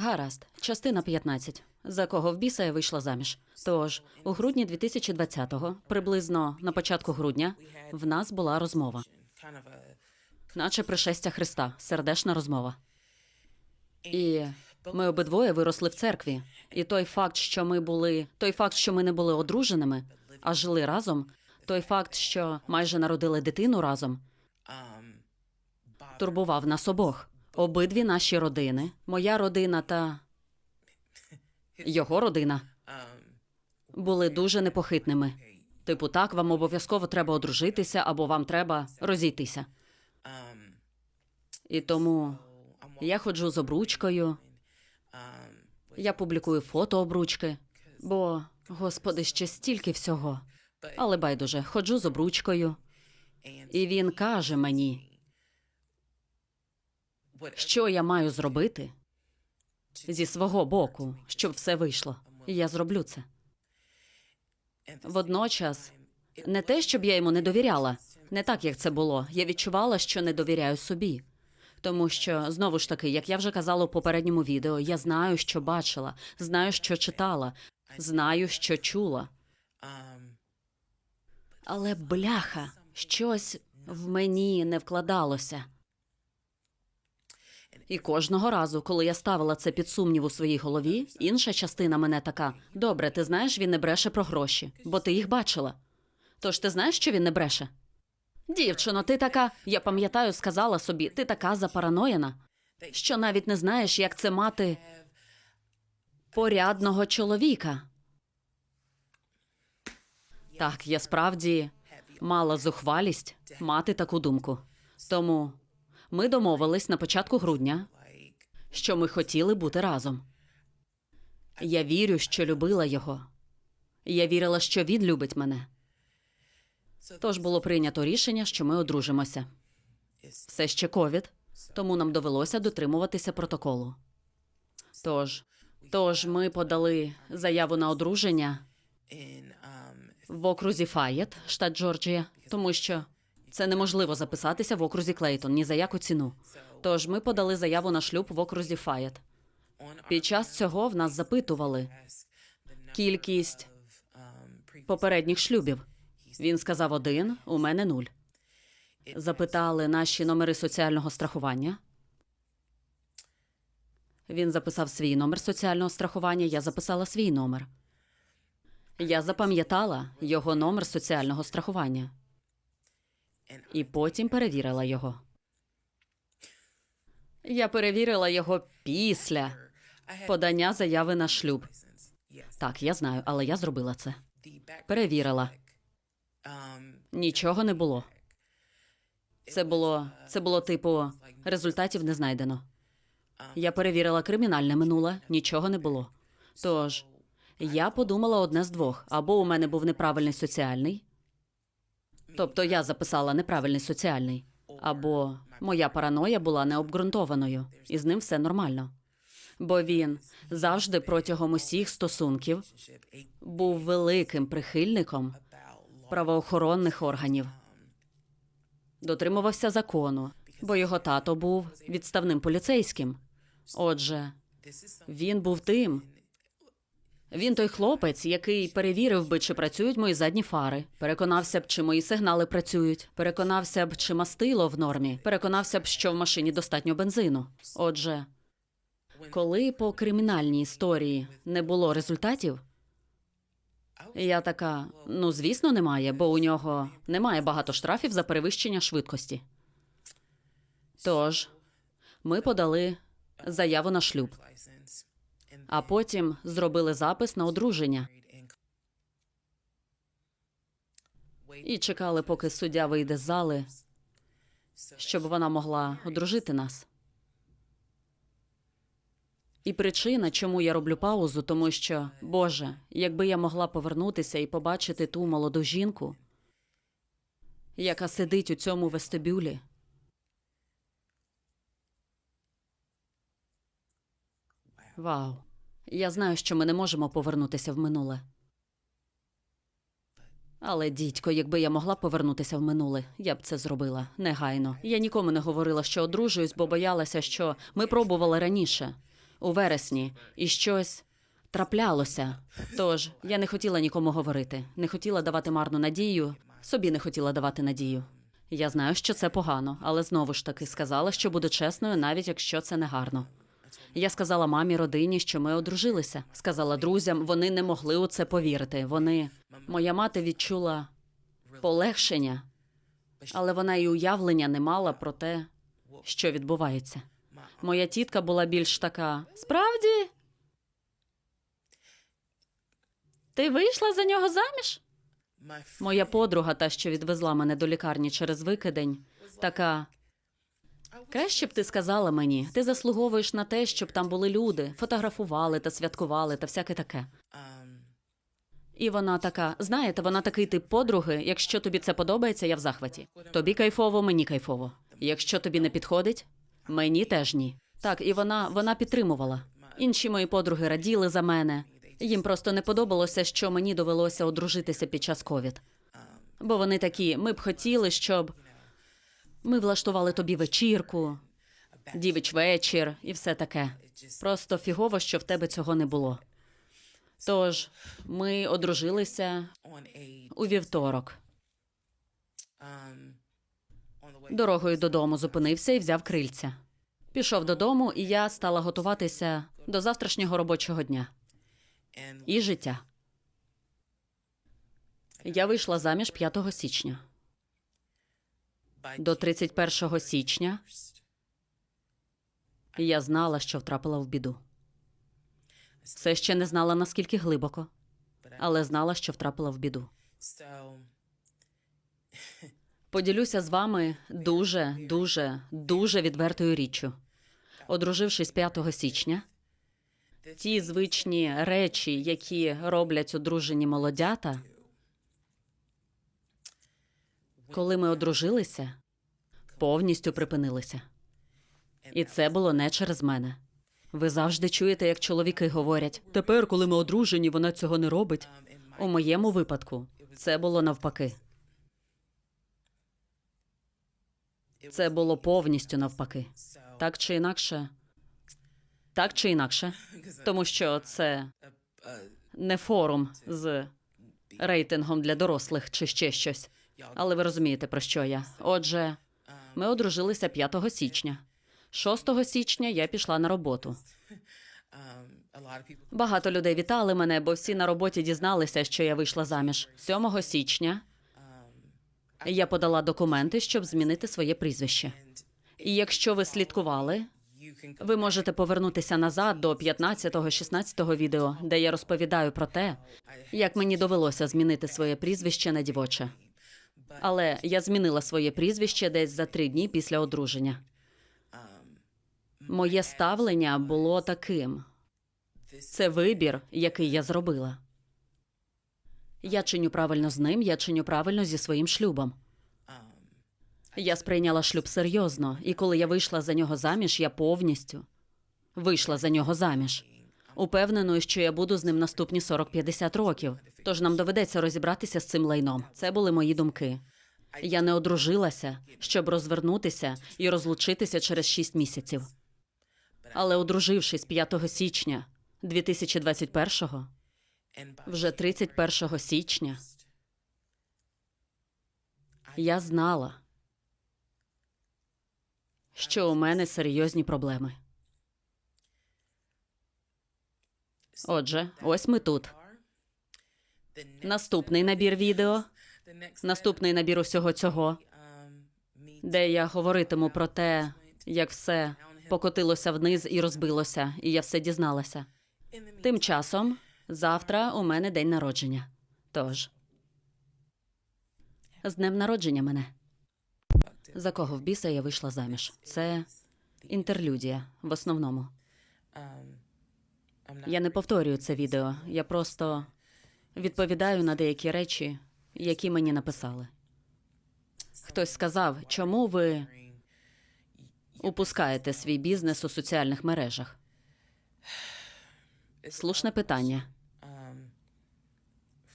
Гаразд, частина 15. За кого в біса я вийшла заміж. Тож, у грудні 2020-го, приблизно на початку грудня, в нас була розмова, наче пришестя Христа, сердешна розмова. І ми обидвоє виросли в церкві. І той факт, що ми були, той факт, що ми не були одруженими, а жили разом, той факт, що майже народили дитину разом, турбував нас обох. Обидві наші родини, моя родина та його родина, були дуже непохитними. Типу, так, вам обов'язково треба одружитися або вам треба розійтися. І тому я ходжу з обручкою, я публікую фото обручки, бо, господи, ще стільки всього. Але байдуже, ходжу з обручкою, і він каже мені, що я маю зробити зі свого боку, щоб все вийшло. І я зроблю це. Водночас, не те, щоб я йому не довіряла, не так, як це було. Я відчувала, що не довіряю собі. Тому що, знову ж таки, як я вже казала у попередньому відео, я знаю, що бачила, знаю, що читала, знаю, що чула. um Але бляха, щось в мені не вкладалося. І кожного разу, коли я ставила це під сумнів у своїй голові, інша частина мене така: добре, ти знаєш, він не бреше про гроші, бо ти їх бачила. Тож ти знаєш, що він не бреше? Дівчино, ти така, я пам'ятаю, сказала собі, ти така запараноєна, що навіть не знаєш, як це мати порядного чоловіка. Так, я справді мала зухвалість мати таку думку. Тому ми домовились на початку грудня, що ми хотіли бути разом. Я вірю, що любила його. Я вірила, що він любить мене. Тож було прийнято рішення, що ми одружимося. Все ще ковід, тому нам довелося дотримуватися протоколу. Тож, тож ми подали заяву на одруження в окрузі Фаєт, штат Джорджія, тому що це неможливо записатися в окрузі Клейтон ні за яку ціну. Тож ми подали заяву на шлюб в окрузі Фаєт. Під час цього в нас запитували кількість попередніх шлюбів. Він сказав один, у мене нуль. Запитали наші номери соціального страхування. Він записав свій номер соціального страхування, я записала свій номер. Я запам'ятала його номер соціального страхування і потім перевірила його. Я перевірила його після подання заяви на шлюб. Так, я знаю, але я зробила це. Перевірила. Нічого не було. Це було, це було типу результатів не знайдено. Я перевірила кримінальне минуле, нічого не було. Тож я подумала одне з двох: або у мене був неправильний соціальний, тобто я записала неправильний соціальний, або моя параноя була необґрунтованою, і з ним все нормально. Бо він завжди протягом усіх стосунків був великим прихильником правоохоронних органів. Дотримувався закону, бо його тато був відставним поліцейським. Отже, він був тим. Він той хлопець, який перевірив би, чи працюють мої задні фари, переконався б, чи мої сигнали працюють, переконався б, чи мастило в нормі, переконався б, що в машині достатньо бензину. Отже, коли по кримінальній історії не було результатів, я така: ну звісно, немає, бо у нього немає багато штрафів за перевищення швидкості. Тож ми подали заяву на шлюб, а потім зробили запис на одруження і чекали, поки суддя вийде з зали, щоб вона могла одружити нас. І причина, чому я роблю паузу, тому що, Боже, якби я могла повернутися і побачити ту молоду жінку, яка сидить у цьому вестибюлі. Вау. Я знаю, що ми не можемо повернутися в минуле. Але, дідько, якби я могла повернутися в минуле, я б це зробила негайно. Я нікому не говорила, що одружуюсь, бо боялася, що ми пробували раніше. у вересні, і щось траплялося. Тож я не хотіла нікому говорити, не хотіла давати марну надію, собі не хотіла давати надію. Я знаю, що це погано, але знову ж таки сказала, що буду чесною, навіть якщо це не гарно. Я сказала мамі, родині, що ми одружилися. Сказала друзям, вони не могли у це повірити. Вони моя мати відчула полегшення, але вона і уявлення не мала про те, що відбувається. Моя тітка була більш така. Справді? Ти вийшла за нього заміж? Моя подруга, та, що відвезла мене до лікарні через викидень, така. Краще б ти сказала мені, ти заслуговуєш на те, щоб там були люди, фотографували та святкували та всяке таке. І вона така: знаєте, вона такий тип подруги. Якщо тобі це подобається, я в захваті. Тобі кайфово, мені кайфово. Якщо тобі не підходить, мені теж ні. Так, і вона, вона підтримувала. Інші мої подруги раділи за мене. Їм просто не подобалося, що мені довелося одружитися під час ковід. Бо вони такі: ми б хотіли, щоб ми влаштували тобі вечірку, дівич вечір і все таке. Просто фігово, що в тебе цього не було. Тож ми одружилися у вівторок. Дорогою додому зупинився і взяв крильця. Пішов додому, і я стала готуватися до завтрашнього робочого дня і життя. Я вийшла заміж 5 січня. До 31 січня я знала, що втрапила в біду. Все ще не знала наскільки глибоко, але знала, що втрапила в біду. Поділюся з вами дуже, дуже, дуже відвертою річчю. Одружившись 5 січня, ті звичні речі, які роблять одружені молодята, коли ми одружилися, повністю припинилися. І це було не через мене. Ви завжди чуєте, як чоловіки говорять: тепер, коли ми одружені, вона цього не робить. У моєму випадку це було навпаки. Це було повністю навпаки. Так чи інакше. Так чи інакше. Тому що це не форум з рейтингом для дорослих чи ще щось. Але ви розумієте, про що я. Отже, ми одружилися 5 січня. 6 січня я пішла на роботу. Багато людей вітали мене, бо всі на роботі дізналися, що я вийшла заміж. 7 січня я подала документи, щоб змінити своє прізвище. І якщо ви слідкували, ви можете повернутися назад до 15-16 відео, де я розповідаю про те, як мені довелося змінити своє прізвище на дівоче. Але я змінила своє прізвище десь за три дні після одруження. Моє ставлення було таким: це вибір, який я зробила. Я чиню правильно з ним, я чиню правильно зі своїм шлюбом. Я сприйняла шлюб серйозно, і коли я вийшла за нього заміж, я повністю вийшла за нього заміж. Упевненою, що я буду з ним наступні 40-50 років. Тож нам доведеться розібратися з цим лайном. Це були мої думки. Я не одружилася, щоб розвернутися і розлучитися через 6 місяців. Але одружившись 5 січня 2021-го, and by вже 31 січня, я знала, що у мене серйозні проблеми. Отже, ось ми тут. Наступний набір відео, наступний набір усього цього, де я говоритиму про те, як все покотилося вниз і розбилося, і я все дізналася. Тим часом, завтра у мене день народження. Тож, з днем народження мене. За кого в біса я вийшла заміж? Це інтерлюдія в основному. Я не повторюю це відео. Я просто відповідаю на деякі речі, які мені написали. Хтось сказав, чому ви упускаєте свій бізнес у соціальних мережах? Слушне питання.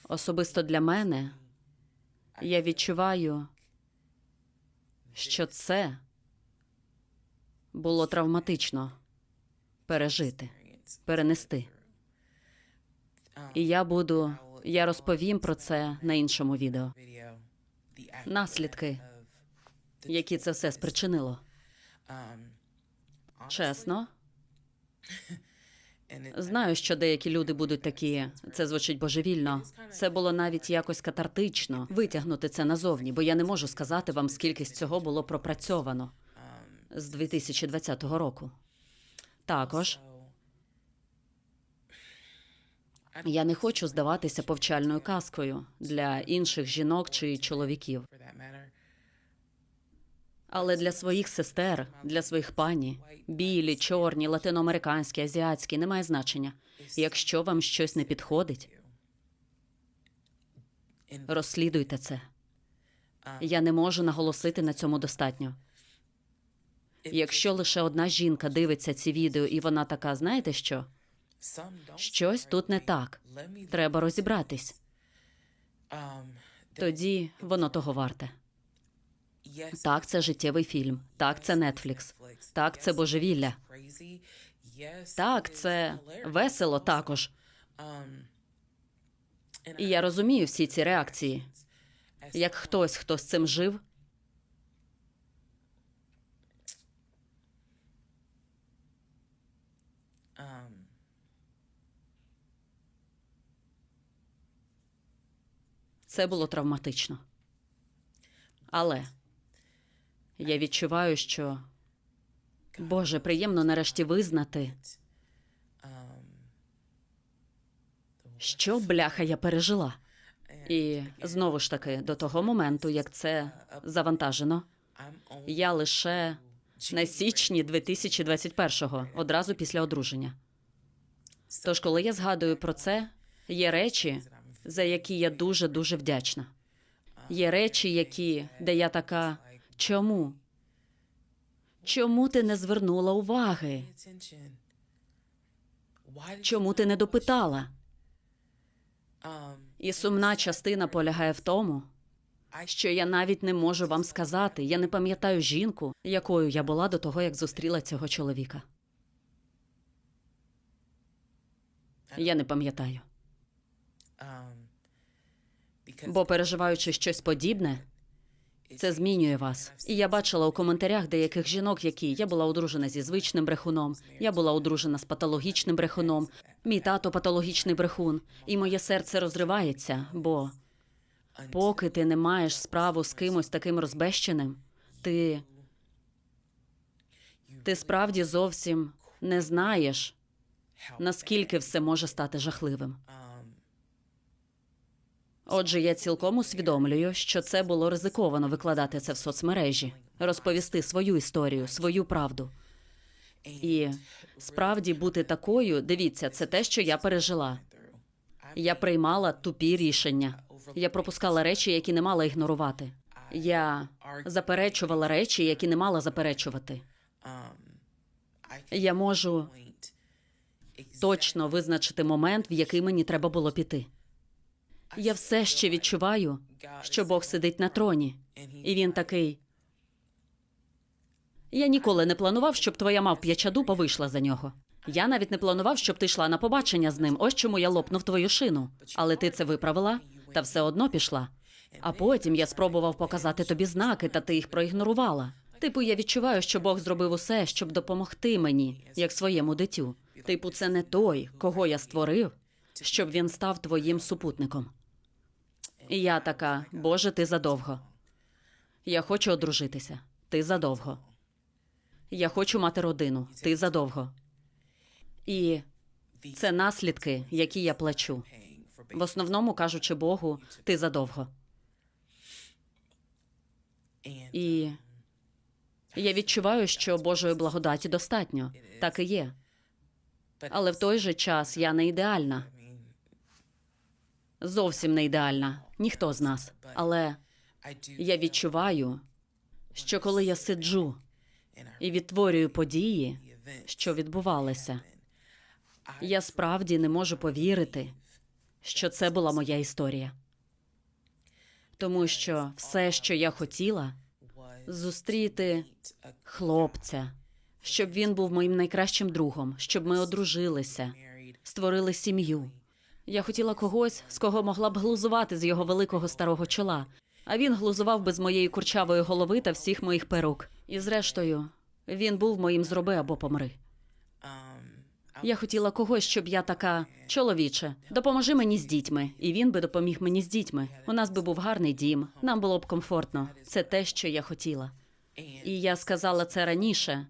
Особисто для мене я відчуваю, що це було травматично пережити. Перенести. І я буду. Я розповім про це на іншому відео. Наслідки, які це все спричинило. Чесно, знаю, що деякі люди будуть такі. Це звучить божевільно. Це було навіть якось катартично витягнути це назовні, бо я не можу сказати вам, скільки з цього було пропрацьовано з 2020 року. Також я не хочу здаватися повчальною казкою для інших жінок чи чоловіків, але для своїх сестер, для своїх пані, білі, чорні, латиноамериканські, азіатські, немає значення. Якщо вам щось не підходить, розслідуйте це. Я не можу наголосити на цьому достатньо. Якщо лише одна жінка дивиться ці відео, і вона така, знаєте що? Щось тут не так. Треба розібратись. Тоді воно того варте. Так, це життєвий фільм. Так, це Netflix. Так, це божевілля. Так, це весело також. І я розумію всі ці реакції. Як хтось, хто з цим жив, це було травматично. Але я відчуваю, що Боже, приємно нарешті визнати, що бляха я пережила. І знову ж таки, до того моменту, як це завантажено, я лише на січні 2021-го, одразу після одруження. Тож, коли я згадую про це, є речі, за які я дуже дуже вдячна. Є речі, які, де я така, чому? Чому ти не звернула уваги? Чому ти не допитала? І сумна частина полягає в тому, що я навіть не можу вам сказати. Я не пам'ятаю жінку, якою я була до того, як зустріла цього чоловіка. Я не пам'ятаю. Бо переживаючи щось подібне, це змінює вас. І я бачила у коментарях деяких жінок, які я була одружена зі звичним брехуном, я була одружена з патологічним брехуном, мій тато патологічний брехун, і моє серце розривається, бо поки ти не маєш справу з кимось таким розбещеним, ти, ти справді зовсім не знаєш, наскільки все може стати жахливим. Отже, я цілком усвідомлюю, що це було ризиковано викладати це в соцмережі, розповісти свою історію, свою правду. І справді бути такою, дивіться, це те, що я пережила. Я приймала тупі рішення. Я пропускала речі, які не мала ігнорувати. Я заперечувала речі, які не мала заперечувати. Я можу точно визначити момент, в який мені треба було піти. Я все ще відчуваю, що Бог сидить на троні, і він такий. Я ніколи не планував, щоб твоя мавп'яча дупа вийшла за нього. Я навіть не планував, щоб ти йшла на побачення з ним. Ось чому я лопнув твою шину. Але ти це виправила та все одно пішла. А потім я спробував показати тобі знаки, та ти їх проігнорувала. Типу, я відчуваю, що Бог зробив усе, щоб допомогти мені, як своєму дитю. Типу, це не той, кого я створив, щоб він став твоїм супутником. І я така, Боже, ти задовго. Я хочу одружитися. Ти задовго. Я хочу мати родину. Ти задовго. І це наслідки, які я плачу. В основному кажучи Богу, ти задовго. І я відчуваю, що Божої благодаті достатньо. Так і є. Але в той же час я не ідеальна. Зовсім не ідеальна. Ніхто з нас. Але я відчуваю, що коли я сиджу і відтворюю події, що відбувалися, я справді не можу повірити, що це була моя історія. Тому що все, що я хотіла, зустріти хлопця, щоб він був моїм найкращим другом, щоб ми одружилися, створили сім'ю. Я хотіла когось, з кого могла б глузувати з його великого старого чола. А він глузував би з моєї курчавої голови та всіх моїх перук. І зрештою, він був моїм зроби або помри. Я хотіла когось, щоб я така чоловіче, допоможи мені з дітьми, і він би допоміг мені з дітьми. У нас би був гарний дім, нам було б комфортно. Це те, що я хотіла. І я сказала це раніше.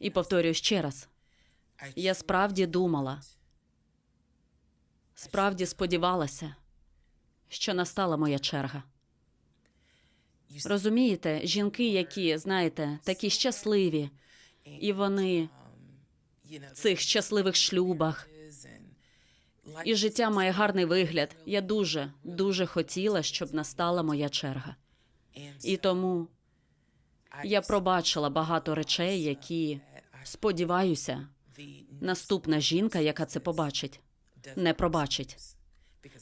І повторюю ще раз: я справді думала, справді сподівалася, що настала моя черга. Розумієте, жінки, які, знаєте, такі щасливі, і вони в цих щасливих шлюбах, і життя має гарний вигляд. Я дуже, дуже хотіла, щоб настала моя черга. І тому я пробачила багато речей, які сподіваюся, наступна жінка, яка це побачить, не пробачить,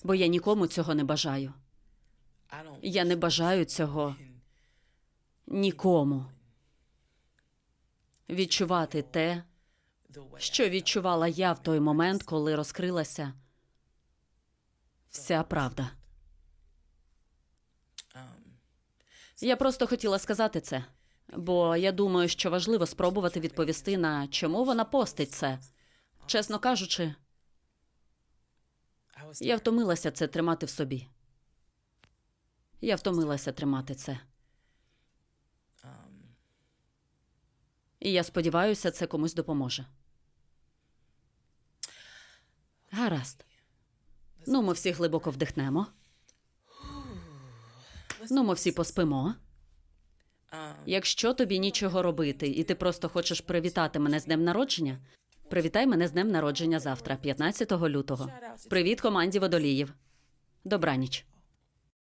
бо я нікому цього не бажаю. Я не бажаю цього нікому. Відчувати те, що відчувала я в той момент, коли розкрилася вся правда. Я просто хотіла сказати це, бо я думаю, що важливо спробувати відповісти на чому вона постить це. Чесно кажучи, я втомилася це тримати в собі. Я втомилася тримати це. І я сподіваюся, це комусь допоможе. Гаразд. Ну, ми всі глибоко вдихнемо. Ну, ми всі поспимо. Якщо тобі нічого робити, і ти просто хочеш привітати мене з днем народження, привітай мене з днем народження завтра, 15 лютого. Привіт команді водоліїв. Добраніч.